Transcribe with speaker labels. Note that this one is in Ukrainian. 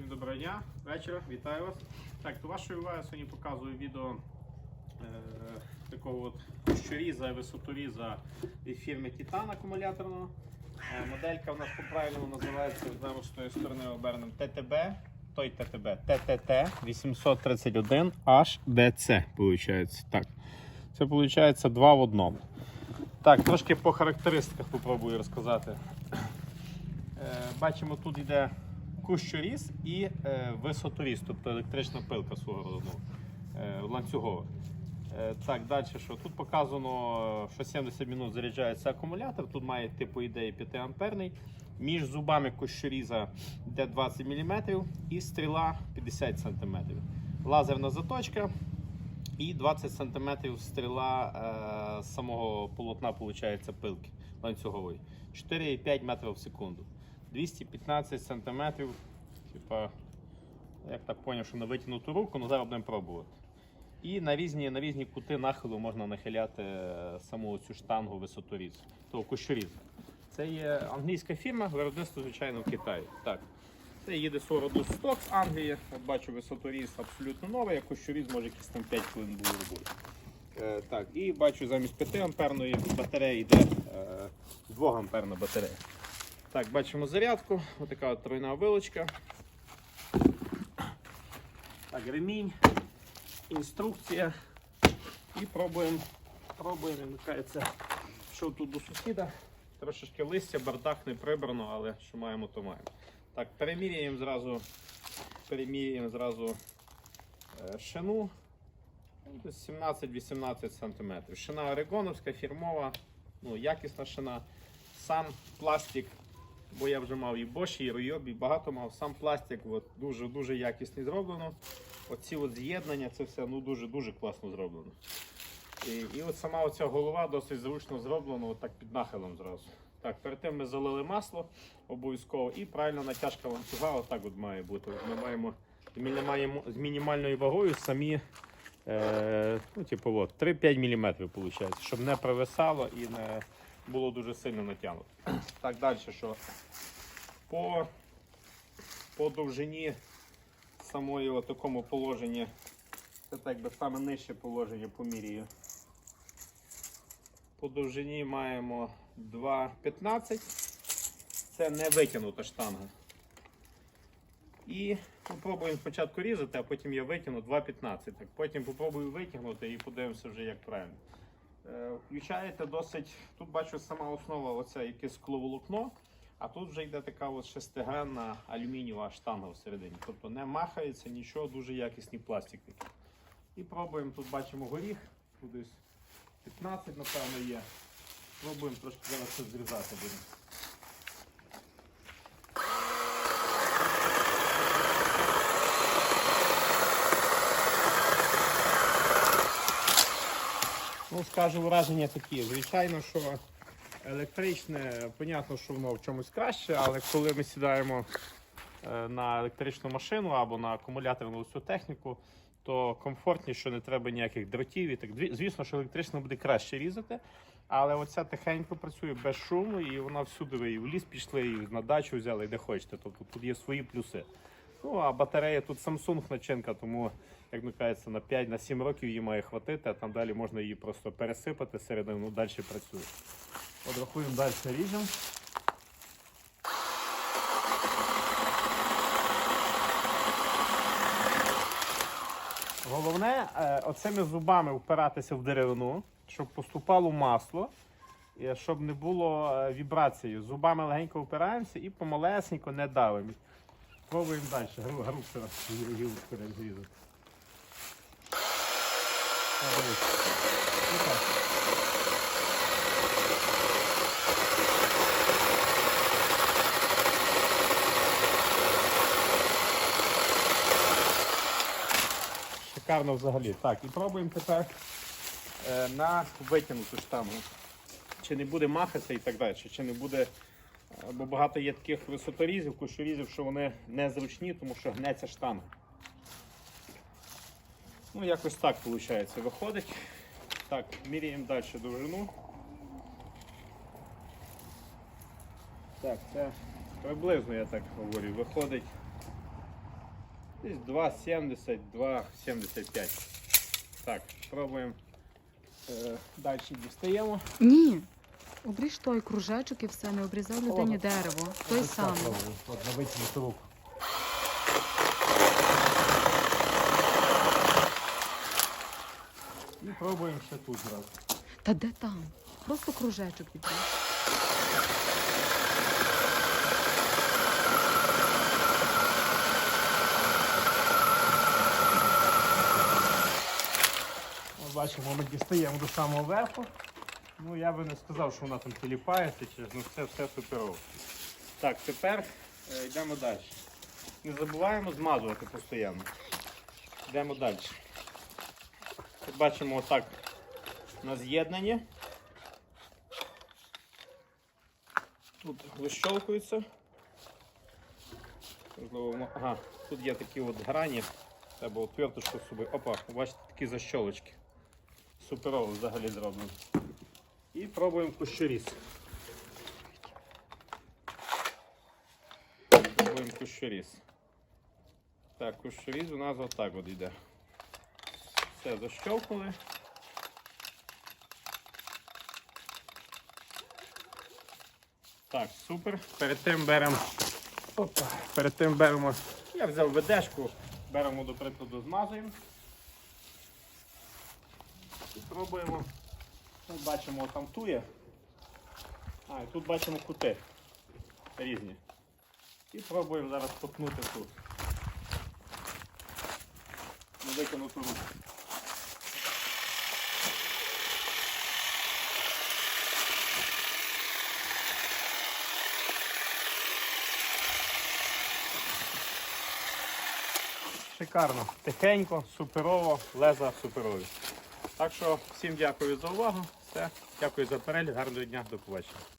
Speaker 1: Всім доброго дня, вечора, вітаю вас. Так, до вашої уваги сьогодні показую відео е, такого от щоріза і висоторіза від фірми Titan акумуляторного. Е, моделька у нас по-правильному називається, з тої сторони обернемо ТТБ, той ТТБ, ТТТ 831 HDC, виходить. Так. Це виходить два в одному. Так, трошки по характеристиках попробую розказати. Е, Бачимо, тут йде кущоріз і е, висоторіз, тобто електрична пилка свого роду е, ланцюгова. Е, так, далі що? Тут показано, що 70 минут заряджається акумулятор, тут має типу ідеї 5 амперний. Між зубами кущоріза йде 20 мм і стріла 50 см. Лазерна заточка і 20 см стріла е, самого полотна виходить, пилки ланцюгової. 4,5 метрів в секунду. 215 см. Типа, як так зрозумів, що на витягнуту руку, ну зараз будемо пробувати. І на різні, на різні кути нахилу можна нахиляти е, саму цю штангу висоторіз, того кущорізу. Це є англійська фірма, виробництво, звичайно, в Китаї. Так. Це їде свого роду сток з Англії. От бачу, висоторіз абсолютно новий, а кущоріз може якісь там 5 хвилин було робити. Е, так, і бачу замість 5 амперної батареї йде е, 2 амперна батарея. Так, бачимо зарядку, отака от тройна вилочка. Так, ремінь, інструкція. І пробуємо, пробуємо, вмикається, що тут до сусіда. Трошечки листя, бардак не прибрано, але що маємо, то маємо. Так, переміряємо зразу, переміряємо зразу е, шину. Ну, 17-18 см. Шина орегоновська, фірмова, ну, якісна шина. Сам пластик, бо я вже мав і Bosch, і Ryobi, і багато мав. Сам пластик дуже дуже якісний зроблено. Оці от з'єднання, це все ну, дуже-дуже класно зроблено. І, і от сама оця голова досить зручно зроблена, от так під нахилом зразу. Так, перед тим ми залили масло обов'язково і правильна натяжка ланцюга отак от має бути. От Ми маємо з мінімальною вагою самі е, ну, типу, 3-5 мм виходить, щоб не провисало і не було дуже сильно натягнуто. Так, далі що? По, по довжині самої от такому положенні, це так би саме нижче положення помірюю. По довжині маємо 2,15. Це не витягнута штанга. І попробуємо спочатку різати, а потім я витягну 2,15. Потім попробую витягнути і подивимося вже як правильно. Е, Включаєте досить, тут бачу сама основа, оце якесь скловолокно, а тут вже йде така от шестигранна алюмінієва штанга всередині. Тобто не махається нічого, дуже якісний пластик такий. І пробуємо, тут бачимо горіх, тут десь 15, напевно, є. Пробуємо трошки зараз це зрізати будемо. Ну, скажу враження такі. Звичайно, що електричне, понятно, що воно в чомусь краще, але коли ми сідаємо е, на електричну машину або на акумуляторну цю техніку, то комфортніше, не треба ніяких дротів. І так. Звісно, що електрично буде краще різати, але оця тихенько працює без шуму, і вона всюди ви і в ліс пішли, і на дачу взяли, і де хочете. Тобто тут є свої плюси. Ну, а батарея тут Samsung начинка, тому, як ну кажеться, на 5-7 років її має хватити, а там далі можна її просто пересипати середину, ну, далі працює. От рахуємо далі ріжемо. Головне е, оцими зубами впиратися в деревину, щоб поступало масло, щоб не було е, вібрації. Зубами легенько впираємося і помалесенько не давимо. Пробуємо далі. Гру, гру гілку зрізати. О, дивись. І так. Шикарно взагалі. Так, і пробуємо тепер е, на витягнуту штангу. Чи не буде махатися і так далі, чи не буде. Бо багато є таких висоторізів, кущорізів, що вони незручні, тому що гнеться штанга. Ну, якось так виходить, виходить. Так, міряємо далі довжину. Так, це приблизно, я так говорю, виходить Десь 2,70, 2,75. Так, пробуємо. Е, далі дістаємо.
Speaker 2: Ні. Обріж той кружечок і все, не обрізай людині
Speaker 1: О,
Speaker 2: дерево. Той самий.
Speaker 3: От на витягнуту руку.
Speaker 1: І пробуємо ще тут зразу.
Speaker 2: Та де там? Просто кружечок відріж.
Speaker 3: Бачимо, ми дістаємо до самого верху.
Speaker 1: Ну, я би не сказав, що вона там тіліпається, ну це все суперово. Так, тепер е, йдемо далі. Не забуваємо змазувати постійно. Йдемо далі. Бачимо отак на з'єднанні. Тут воно- Ага, тут є такі от грані. Треба отверточку з собою. Опа, бачите, такі защолочки. Суперово взагалі зроблено. І пробуємо кущоріз. Пробуємо кущоріз. Так, кущоріз у нас отак от йде. Все, защелкнули. Так, супер. Перед тим беремо. Опа. Перед тим беремо. Я взяв ведешку, беремо, до прикладу, змазуємо. І пробуємо. Тут бачимо там тує. А, і тут бачимо кути різні. І пробуємо зараз попнути тут. На виконуту руку. Шикарно, тихенько, суперово, леза суперові. Так що всім дякую за увагу. Все, дякую за перегляд, гарного дня, до побачення.